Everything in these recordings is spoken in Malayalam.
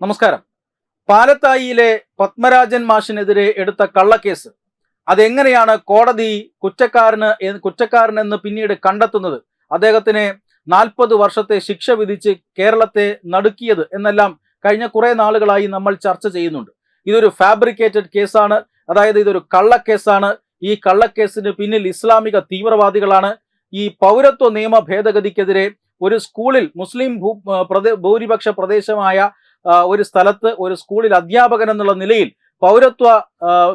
നമസ്കാരം. പാലത്തായിയിലെ പത്മരാജൻ മാഷിനെതിരെ എടുത്ത കള്ളക്കേസ്. അതെങ്ങനെയാണ് കോടതി കുറ്റക്കാരന് കുറ്റക്കാരനെന്ന് പിന്നീട് കണ്ടെത്തുന്നത്? അദ്ദേഹത്തിന് നാൽപ്പത് വർഷത്തെ ശിക്ഷ വിധിച്ച് കേരളത്തെ നടുക്കിയത് എന്നെല്ലാം കഴിഞ്ഞ കുറെ നാളുകളായി നമ്മൾ ചർച്ച ചെയ്യുന്നുണ്ട്. ഇതൊരു ഫാബ്രിക്കേറ്റഡ് കേസാണ്. അതായത് ഇതൊരു കള്ളക്കേസാണ്. ഈ കള്ളക്കേസിന് പിന്നിൽ ഇസ്ലാമിക തീവ്രവാദികളാണ്. ഈ പൗരത്വ നിയമ ഭേദഗതിക്കെതിരെ ഒരു സ്കൂളിൽ മുസ്ലിം ഭൂരിപക്ഷ പ്രദേശമായ ഒരു സ്ഥലത്ത് ഒരു സ്കൂളിൽ അധ്യാപകൻ എന്നുള്ള നിലയിൽ പൗരത്വ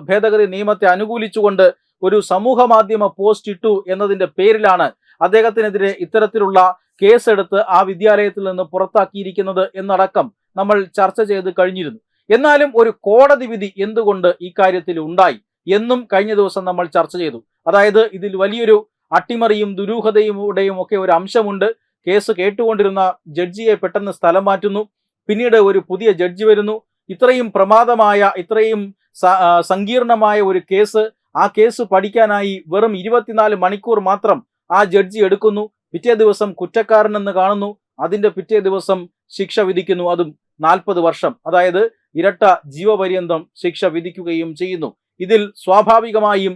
ഭേദഗതി നിയമത്തെ അനുകൂലിച്ചുകൊണ്ട് ഒരു സമൂഹ മാധ്യമ പോസ്റ്റ് ഇട്ടു എന്നതിന്റെ പേരിലാണ് അദ്ദേഹത്തിനെതിരെ ഇത്തരത്തിലുള്ള കേസെടുത്ത് ആ വിദ്യാലയത്തിൽ നിന്ന് പുറത്താക്കിയിരിക്കുന്നത് എന്നടക്കം നമ്മൾ ചർച്ച ചെയ്ത് കഴിഞ്ഞിരുന്നു. എന്നാലും ഒരു കോടതി വിധി എന്തുകൊണ്ട് ഇക്കാര്യത്തിൽ കാര്യത്തിൽ ഉണ്ടായി എന്നും കഴിഞ്ഞ ദിവസം നമ്മൾ ചർച്ച ചെയ്തു. അതായത് ഇതിൽ വലിയൊരു അട്ടിമറിയും ദുരൂഹതയുടെയും ഒക്കെ ഒരു അംശമുണ്ട്. കേസ് കേട്ടുകൊണ്ടിരുന്ന ജഡ്ജിയെ പെട്ടെന്ന് സ്ഥലം മാറ്റുന്നു. പിന്നീട് ഒരു പുതിയ ജഡ്ജി വരുന്നു. ഇത്രയും പ്രമാദമായ ഇത്രയും സങ്കീർണമായ ഒരു കേസ് ആ കേസ് പഠിക്കാനായി വെറും ഇരുപത്തിനാല് മണിക്കൂർ മാത്രം ആ ജഡ്ജി എടുക്കുന്നു. പിറ്റേ ദിവസം കുറ്റക്കാരനെന്ന് കാണുന്നു. അതിന്റെ പിറ്റേ ദിവസം ശിക്ഷ വിധിക്കുന്നു. അതും നാൽപ്പത് വർഷം. അതായത് ഇരട്ട ജീവപര്യന്തം ശിക്ഷ വിധിക്കുകയും ചെയ്യുന്നു. ഇതിൽ സ്വാഭാവികമായും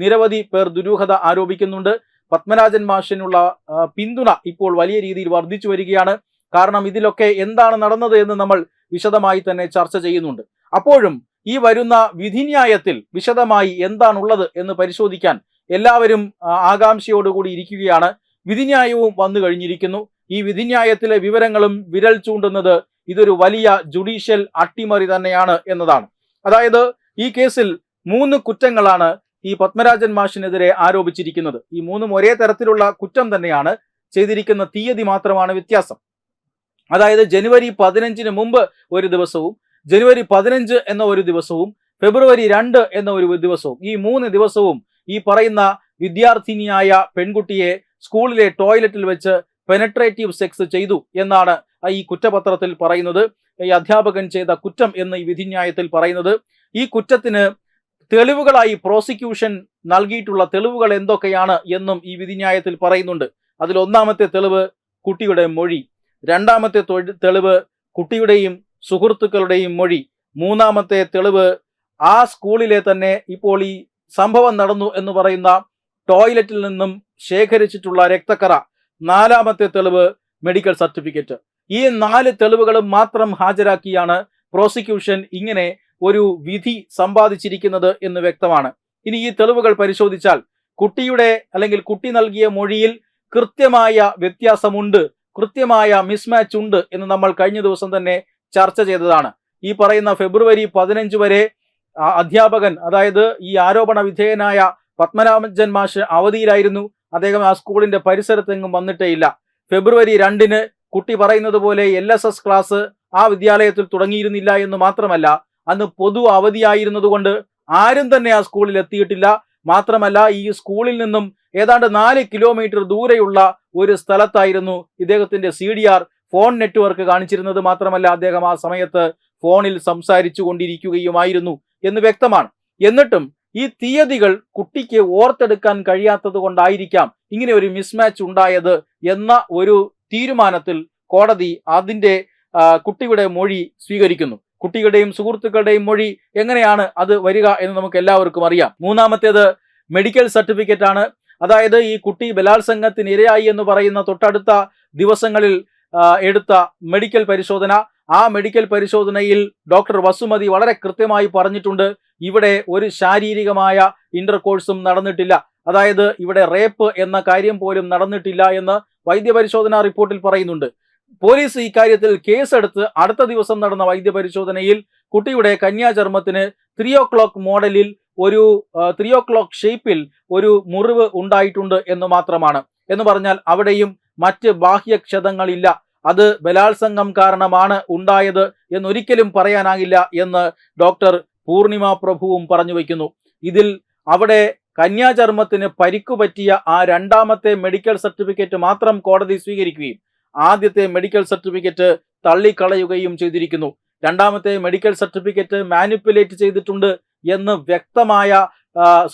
നിരവധി പേർ ദുരൂഹത ആരോപിക്കുന്നുണ്ട്. പത്മരാജൻ മാഷിനുള്ള പിന്തുണ ഇപ്പോൾ വലിയ രീതിയിൽ വർദ്ധിച്ചു വരികയാണ്. കാരണം ഇതിലൊക്കെ എന്താണ് നടന്നത് എന്ന് നമ്മൾ വിശദമായി തന്നെ ചർച്ച ചെയ്യുന്നുണ്ട്. അപ്പോഴും ഈ വരുന്ന വിധിന്യായത്തിൽ വിശദമായി എന്താണുള്ളത് എന്ന് പരിശോധിക്കാൻ എല്ലാവരും ആകാംക്ഷയോടുകൂടി ഇരിക്കുകയാണ്. വിധിന്യായവും വന്നു കഴിഞ്ഞിരിക്കുന്നു. ഈ വിധിന്യായത്തിലെ വിവരങ്ങളും വിരൽ ചൂണ്ടുന്നത് ഇതൊരു വലിയ ജുഡീഷ്യൽ അട്ടിമറി തന്നെയാണ് എന്നതാണ്. അതായത് ഈ കേസിൽ മൂന്ന് കുറ്റങ്ങളാണ് ഈ പത്മരാജൻ മാഷിനെതിരെ ആരോപിച്ചിരിക്കുന്നത്. ഈ മൂന്നും ഒരേ തരത്തിലുള്ള കുറ്റം തന്നെയാണ്. ചെയ്തിരിക്കുന്ന തീയതി മാത്രമാണ് വ്യത്യാസം. അതായത് ജനുവരി പതിനഞ്ചിന് മുമ്പ് ഒരു ദിവസവും ജനുവരി പതിനഞ്ച് എന്ന ഒരു ദിവസവും ഫെബ്രുവരി രണ്ട് എന്ന ഒരു ദിവസവും ഈ മൂന്ന് ദിവസവും ഈ പറയുന്ന വിദ്യാർത്ഥിനിയായ പെൺകുട്ടിയെ സ്കൂളിലെ ടോയ്ലറ്റിൽ വെച്ച് പെനട്രേറ്റീവ് സെക്സ് ചെയ്തു എന്നാണ് ഈ കുറ്റപത്രത്തിൽ പറയുന്നത്. ഈ അധ്യാപകൻ ചെയ്ത കുറ്റം എന്ന് ഈ വിധിന്യായത്തിൽ പറയുന്നത്. ഈ കുറ്റത്തിന് തെളിവുകളായി പ്രോസിക്യൂഷൻ നൽകിയിട്ടുള്ള തെളിവുകൾ എന്തൊക്കെയാണ് എന്നും ഈ വിധിന്യായത്തിൽ പറയുന്നുണ്ട്. അതിൽ ഒന്നാമത്തെ തെളിവ് കുട്ടിയുടെ മൊഴി. രണ്ടാമത്തെ തെളിവ് കുട്ടിയുടെയും സുഹൃത്തുക്കളുടെയും മൊഴി. മൂന്നാമത്തെ തെളിവ് ആ സ്കൂളിലെ തന്നെ ഇപ്പോൾ ഈ സംഭവം നടന്നു എന്ന് പറയുന്ന ടോയ്ലറ്റിൽ നിന്നും ശേഖരിച്ചിട്ടുള്ള രക്തക്കറ. നാലാമത്തെ തെളിവ് മെഡിക്കൽ സർട്ടിഫിക്കറ്റ്. ഈ നാല് തെളിവുകളും മാത്രം ഹാജരാക്കിയാണ് പ്രോസിക്യൂഷൻ ഇങ്ങനെ ഒരു വിധി സമ്പാദിച്ചിരിക്കുന്നത് എന്ന് വ്യക്തമാണ്. ഇനി ഈ തെളിവുകൾ പരിശോധിച്ചാൽ കുട്ടിയുടെ അല്ലെങ്കിൽ കുട്ടി നൽകിയ മൊഴിയിൽ കൃത്യമായ വ്യത്യാസമുണ്ട്. കൃത്യമായ മിസ്മാച്ച് ഉണ്ട് എന്ന് നമ്മൾ കഴിഞ്ഞ ദിവസം തന്നെ ചർച്ച ചെയ്തതാണ്. ഈ പറയുന്ന ഫെബ്രുവരി പതിനഞ്ച് വരെ അധ്യാപകൻ അതായത് ഈ ആരോപണ വിധേയനായ പത്മനാഭൻ മാഷ് അവധിയിലായിരുന്നു. അദ്ദേഹം ആ സ്കൂളിന്റെ പരിസരത്തെങ്ങും വന്നിട്ടേ ഇല്ല. ഫെബ്രുവരി രണ്ടിന് കുട്ടി പറയുന്നത് പോലെ എൽ എസ് എസ് ക്ലാസ് ആ വിദ്യാലയത്തിൽ തുടങ്ങിയിരുന്നില്ല എന്ന് മാത്രമല്ല അന്ന് പൊതു അവധിയായിരുന്നതുകൊണ്ട് ആരും തന്നെ ആ സ്കൂളിൽ എത്തിയിട്ടില്ല. മാത്രമല്ല ഈ സ്കൂളിൽ നിന്നും ഏതാണ്ട് നാല് കിലോമീറ്റർ ദൂരെയുള്ള ഒരു സ്ഥലത്തായിരുന്നു ഇദ്ദേഹത്തിന്റെ സി ഫോൺ നെറ്റ്വർക്ക് കാണിച്ചിരുന്നത് മാത്രമല്ല അദ്ദേഹം ആ സമയത്ത് ഫോണിൽ സംസാരിച്ചു കൊണ്ടിരിക്കുകയുമായിരുന്നു എന്ന് വ്യക്തമാണ്. എന്നിട്ടും ഈ തീയതികൾ കുട്ടിക്ക് ഓർത്തെടുക്കാൻ കഴിയാത്തത് കൊണ്ടായിരിക്കാം ഇങ്ങനെ ഒരു മിസ്മാച്ച് ഉണ്ടായത് എന്ന ഒരു തീരുമാനത്തിൽ കോടതി അതിന്റെ കുട്ടിയുടെ മൊഴി സ്വീകരിക്കുന്നു. കുട്ടികളുടെയും സുഹൃത്തുക്കളുടെയും മൊഴി എങ്ങനെയാണ് അത് വരിക എന്ന് നമുക്ക് എല്ലാവർക്കും അറിയാം. മൂന്നാമത്തേത് മെഡിക്കൽ സർട്ടിഫിക്കറ്റ് ആണ് അതായത് ഈ കുട്ടി ബലാത്സംഗത്തിന് ഇരയായി എന്ന് പറയുന്ന തൊട്ടടുത്ത ദിവസങ്ങളിൽ എടുത്ത മെഡിക്കൽ പരിശോധന. ആ മെഡിക്കൽ പരിശോധനയിൽ ഡോക്ടർ വസുമതി വളരെ കൃത്യമായി പറഞ്ഞിട്ടുണ്ട്. ഇവിടെ ഒരു ശാരീരികമായ ഇന്റർകോഴ്സും നടന്നിട്ടില്ല. അതായത് ഇവിടെ റേപ്പ് എന്ന കാര്യം പോലും നടന്നിട്ടില്ല എന്ന് വൈദ്യപരിശോധനാ റിപ്പോർട്ടിൽ പറയുന്നുണ്ട്. പോലീസ് ഇക്കാര്യത്തിൽ കേസെടുത്ത് അടുത്ത ദിവസം നടന്ന വൈദ്യപരിശോധനയിൽ കുട്ടിയുടെ കന്യാചർമ്മത്തിന് ത്രീ ഓ ക്ലോക്ക് മോഡലിൽ ഒരു ത്രീ ഓ ക്ലോക്ക് ഷേപ്പിൽ ഒരു മുറിവ് ഉണ്ടായിട്ടുണ്ട് എന്ന് മാത്രമാണ്. എന്ന് പറഞ്ഞാൽ അവിടെയും മറ്റ് ബാഹ്യക്ഷതങ്ങളില്ല അത് ബലാത്സംഗം കാരണമാണ് ഉണ്ടായത് എന്നൊരിക്കലും പറയാനാകില്ല എന്ന് ഡോക്ടർ പൂർണിമ പ്രഭുവും പറഞ്ഞു വയ്ക്കുന്നു. ഇതിൽ അവിടെ കന്യാചർമ്മത്തിന് പരിക്കു പറ്റിയ ആ രണ്ടാമത്തെ മെഡിക്കൽ സർട്ടിഫിക്കറ്റ് മാത്രം കോടതി സ്വീകരിക്കുകയും ആദ്യത്തെ മെഡിക്കൽ സർട്ടിഫിക്കറ്റ് തള്ളിക്കളയുകയും ചെയ്തിരിക്കുന്നു. രണ്ടാമത്തെ മെഡിക്കൽ സർട്ടിഫിക്കറ്റ് മാനിപ്പുലേറ്റ് ചെയ്തിട്ടുണ്ട് എന്ന് വ്യക്തമായ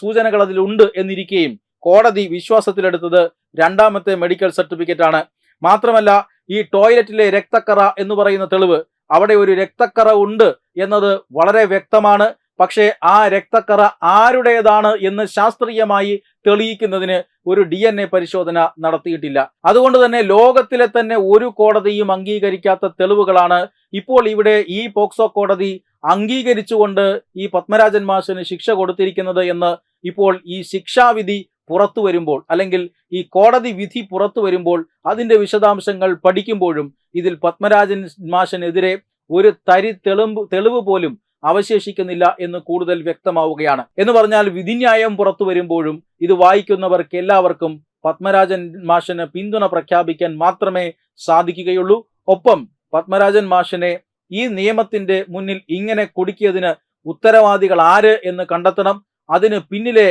സൂചനകൾ അതിലുണ്ട് എന്നിരിക്കുകയും കോടതി വിശ്വാസത്തിലെടുത്തത് രണ്ടാമത്തെ മെഡിക്കൽ സർട്ടിഫിക്കറ്റ് ആണ് മാത്രമല്ല ഈ ടോയ്ലറ്റിലെ രക്തക്കറ എന്ന് പറയുന്ന തെളിവ് അവിടെ ഒരു രക്തക്കറ ഉണ്ട് എന്നത് വളരെ വ്യക്തമാണ്. പക്ഷേ ആ രക്തക്കറ ആരുടേതാണ് എന്ന് ശാസ്ത്രീയമായി തെളിയിക്കുന്നതിന് ഒരു ഡി എൻ എ പരിശോധന നടത്തിയിട്ടില്ല. അതുകൊണ്ട് തന്നെ ലോകത്തിലെ തന്നെ ഒരു കോടതിയും അംഗീകരിക്കാത്ത തെളിവുകളാണ് ഇപ്പോൾ ഇവിടെ ഈ പോക്സോ കോടതി അംഗീകരിച്ചുകൊണ്ട് ഈ പത്മരാജൻ മാഷിന് ശിക്ഷ കൊടുത്തിരിക്കുന്നത് എന്ന് ഇപ്പോൾ ഈ ശിക്ഷാവിധി പുറത്തു വരുമ്പോൾ അല്ലെങ്കിൽ ഈ കോടതി വിധി പുറത്തു വരുമ്പോൾ അതിന്റെ വിശദാംശങ്ങൾ പഠിക്കുമ്പോഴും ഇതിൽ പത്മരാജൻ മാഷനെതിരെ ഒരു തരി തെളിമ്പ് തെളിവ് പോലും അവശേഷിക്കുന്നില്ല എന്ന് കൂടുതൽ വ്യക്തമാവുകയാണ്. എന്ന് പറഞ്ഞാൽ വിധിന്യായം പുറത്തു വരുമ്പോഴും ഇത് വായിക്കുന്നവർക്ക് എല്ലാവർക്കും പത്മരാജൻ മാഷന് പിന്തുണ പ്രഖ്യാപിക്കാൻ മാത്രമേ സാധിക്കുകയുള്ളൂ. ഒപ്പം പത്മരാജൻ മാഷിനെ ഈ നിയമത്തിന്റെ മുന്നിൽ ഇങ്ങനെ കുടുക്കിയതിന് ഉത്തരവാദികൾ ആര് എന്ന് കണ്ടെത്തണം. അതിന് പിന്നിലെ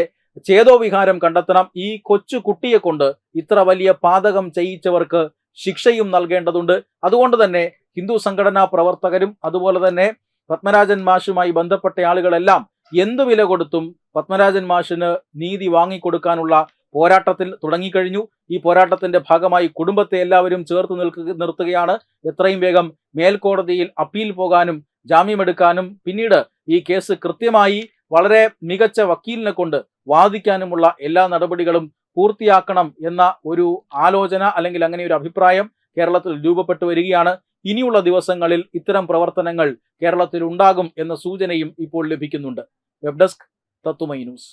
ചേതോവിഹാരം കണ്ടെത്തണം. ഈ കൊച്ചു കുട്ടിയെ കൊണ്ട് ഇത്ര വലിയ പാതകം ചെയ്യിച്ചവർക്ക് ശിക്ഷയും നൽകേണ്ടതുണ്ട്. അതുകൊണ്ട് തന്നെ ഹിന്ദു സംഘടനാ പ്രവർത്തകരും അതുപോലെ തന്നെ പത്മരാജൻ മാഷുമായി ബന്ധപ്പെട്ട ആളുകളെല്ലാം എന്തു വില കൊടുത്തും പത്മരാജൻ മാഷിന് നീതി വാങ്ങിക്കൊടുക്കാനുള്ള പോരാട്ടത്തിൽ തുടങ്ങിക്കഴിഞ്ഞു. ഈ പോരാട്ടത്തിന്റെ ഭാഗമായി കുടുംബത്തെ എല്ലാവരും ചേർത്ത് നിൽക്കുക നിർത്തുകയാണ്. എത്രയും വേഗം മേൽക്കോടതിയിൽ അപ്പീൽ പോകാനും ജാമ്യമെടുക്കാനും പിന്നീട് ഈ കേസ് കൃത്യമായി വളരെ മികച്ച വക്കീലിനെ കൊണ്ട് വാദിക്കാനുമുള്ള എല്ലാ നടപടികളും പൂർത്തിയാക്കണം എന്ന ഒരു ആലോചന അല്ലെങ്കിൽ അങ്ങനെ ഒരു അഭിപ്രായം കേരളത്തിൽ രൂപപ്പെട്ടു വരികയാണ്. ഇനിയുള്ള ദിവസങ്ങളിൽ ഇത്തരം പ്രവർത്തനങ്ങൾ കേരളത്തിൽ ഉണ്ടാകും എന്ന സൂചനയും ഇപ്പോൾ ലഭിക്കുന്നുണ്ട്. വെബ് ഡെസ്ക് തത്തുമൈ ന്യൂസ്.